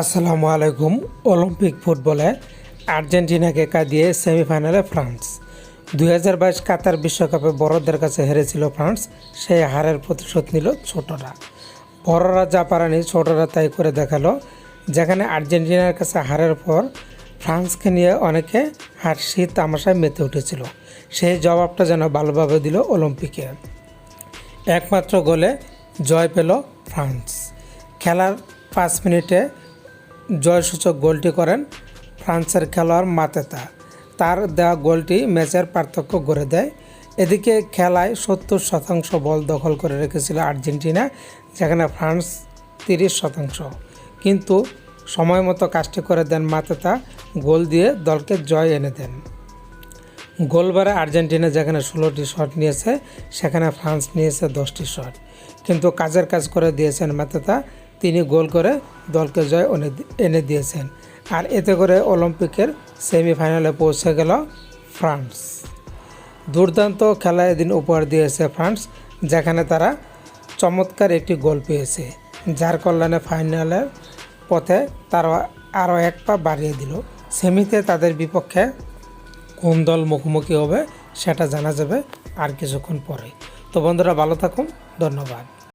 আসসালামু আলাইকুম, অলিম্পিক ফুটবলে আর্জেন্টিনাকে কাঁদিয়ে সেমিফাইনালে ফ্রান্স। দুই হাজার বাইশ কাতার বিশ্বকাপে বড়দের কাছে হেরেছিল ফ্রান্স, সেই হারের প্রতিশোধ নিল ছোটরা। বড়রা যা পারেনি ছোটরা তাই করে দেখাল, যেখানে আর্জেন্টিনার কাছে হারের পর ফ্রান্সকে নিয়ে অনেকে হাসি তামাশায় মেতে উঠেছিল। সেই জবাবটা যেন ভালোভাবে দিল অলিম্পিকে। একমাত্র গোলে জয় পেল ফ্রান্স। খেলার পাঁচ মিনিটে জয়সূচক গোলটি করেন ফ্রান্সের খেলোয়াড় মাতেতা। তার দেওয়া গোলটি ম্যাচের পার্থক্য গড়ে দেয়। এদিকে খেলায় সত্তর শতাংশ বল দখল করে রেখেছিল আর্জেন্টিনা, যেখানে ফ্রান্স তিরিশ শতাংশ। কিন্তু সময় মতো কাজটি করে দেন মাতেতা, গোল দিয়ে দলকে জয় এনে দেন। গোলবারে আর্জেন্টিনা যেখানে ষোলোটি শট নিয়েছে, সেখানে ফ্রান্স নিয়েছে দশটি শট। কিন্তু কাজের কাজ করে দিয়েছেন মাতেতা তিনি গোল করে দলকে জয় এনে- দিয়েছেন। আর এতে করে অলিম্পিকের সেমিফাইনালে পৌঁছে গেল ফ্রান্স। দুর্দান্ত খেলা এদিন উপহার দিয়েছে ফ্রান্স, যেখানে তারা চমৎকার একটি গোল পেয়েছে, যার কল্যাণে ফাইনালের পথে তারা আরও এক পা বাড়িয়ে দিল। সেমিতে তাদের বিপক্ষে কোন দল মুখোমুখি হবে সেটা জানা যাবে আর কিছুক্ষণ পরে। তো বন্ধুরা, ভালো থাকুন, ধন্যবাদ।